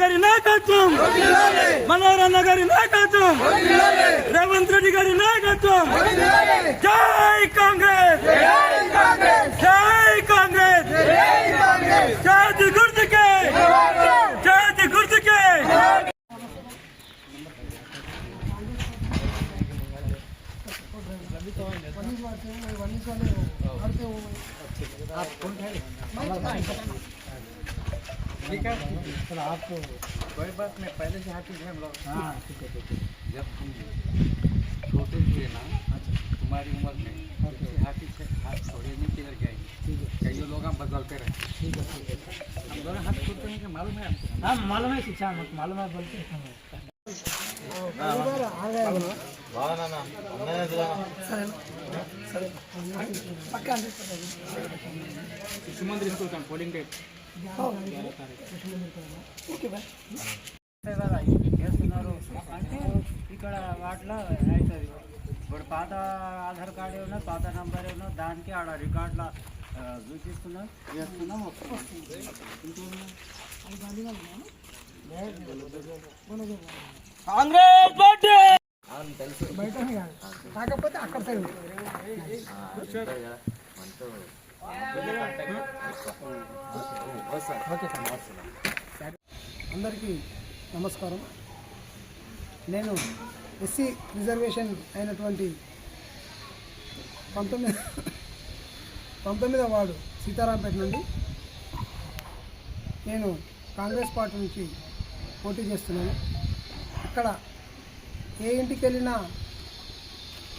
గారి నాయకత్వం. మనోరన్న గారి నాయకత్వం. రేవంత్ రెడ్డి గారి నాయకత్వం. జై కాంగ్రెస్. జై కాంగ్రెస్. జాతి గుర్తుకే. జాతి గుర్తుకే. ठीक है? सर आपको तो- कोई बात नहीं पहले से हाथी हैं हम लोग। हाँ ठीक है ठीक है जब हम छोटे थे ना अच्छा। तुम्हारी उम्र में हाथी से हाथ छोड़े नहीं किधर गए। कई लोग हम बदलते रहे। ठीक है ठीक है हम दोनों हाथ छोड़ते हैं मालूम है हाँ मालूम है शिक्षा मालूम है बोलते हैं। हाँ, हाँ। सुमंदर पोलिंग डेट చేస్తున్నారు అంటే ఇక్కడ వాటిలో అవుతుంది ఇప్పుడు పాత ఆధార్ కార్డు ఏమన్నా పాత నంబర్ ఏమన్నా దానికి ఆడ రికార్డులో చూపిస్తున్నాం చేస్తున్నాం కాంగ్రెస్ పార్టీ అందరికీ నమస్కారం. నేను ఎస్సీ రిజర్వేషన్ అయినటువంటి పంతొమ్మిది పంతొమ్మిదవ వార్డు సీతారాంపేట నుండి నేను కాంగ్రెస్ పార్టీ నుంచి పోటీ చేస్తున్నాను. అక్కడ ఏ ఇంటికి వెళ్ళినా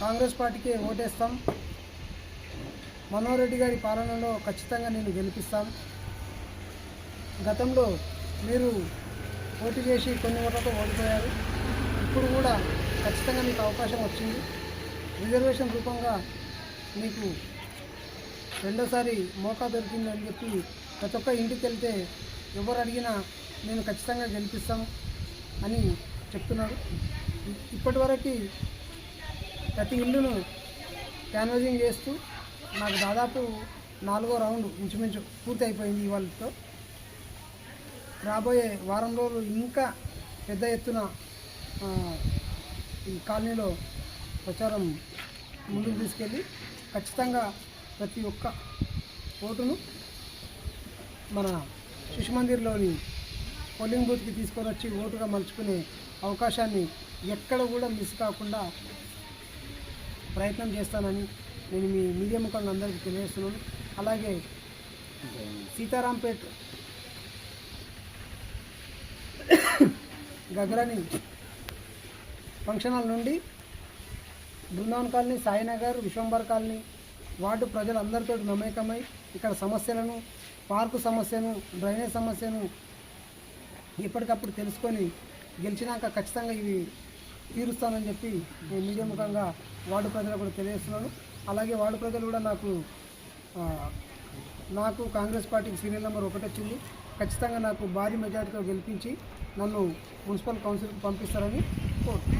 కాంగ్రెస్ పార్టీకే ఓటేస్తాం. మనోహర్ రెడ్డి గారి పాలనలో ఖచ్చితంగా నేను గెలిపిస్తాను. గతంలో మీరు పోటీ చేసి కొన్ని ఓట్లతో ఓడిపోయారు. ఇప్పుడు కూడా ఖచ్చితంగా మీకు అవకాశం వచ్చింది. రిజర్వేషన్ రూపంగా మీకు రెండోసారి మోకా దొరికింది అని చెప్పి ప్రతి ఒక్క ఇంటికి వెళ్తే ఎవరు అడిగినా నేను ఖచ్చితంగా గెలిపిస్తాం అని చెప్తున్నారు. ఇ- ఇప్పటివరకు ప్రతి ఇల్లును క్యాన్వజింగ్ చేస్తూ నాకు దాదాపు నాలుగో రౌండ్ ఇంచుమించు పూర్తి అయిపోయింది ఇవాళతో రాబోయే వారం రోజులు ఇంకా పెద్ద ఎత్తున ఈ కాలనీలో ప్రచారం ముందుకు తీసుకెళ్ళి ఖచ్చితంగా ప్రతి ఒక్క ఓటును మన శిశు మందిర్లోని పోలింగ్ బూత్కి తీసుకొని వచ్చి ఓటుగా మలుచుకునే అవకాశాన్ని ఎక్కడ కూడా మిస్ కాకుండా ప్రయత్నం చేస్తానని నేను మీ మీడియా ముఖంగా అందరికీ తెలియజేస్తున్నాను. అలాగే సీతారాంపేట్ గగ్రాని ఫంక్షన్ హాల్ నుండి Brindavan colony Sainagar Vishwambar colony ward ప్రజలందరితో మమేకమై ఇక్కడ సమస్యలను పార్కు సమస్యను డ్రైనేజ్ సమస్యను ఎప్పటికప్పుడు తెలుసుకొని గెలిచినాక ఖచ్చితంగా ఇవి తీరుస్తానని చెప్పి నేను మీడియా ముఖంగా వార్డు ప్రజలకు కూడా తెలియజేస్తున్నాను. అలాగే వార్డు ప్రజలు కూడా నాకు నాకు కాంగ్రెస్ పార్టీకి సీరియల్ నెంబర్ ఒకటి వచ్చింది. ఖచ్చితంగా నాకు భారీ మెజార్టీతో గెలిపించి నన్ను మున్సిపల్ కౌన్సిల్కి పంపిస్తారని కోరుతున్నాను.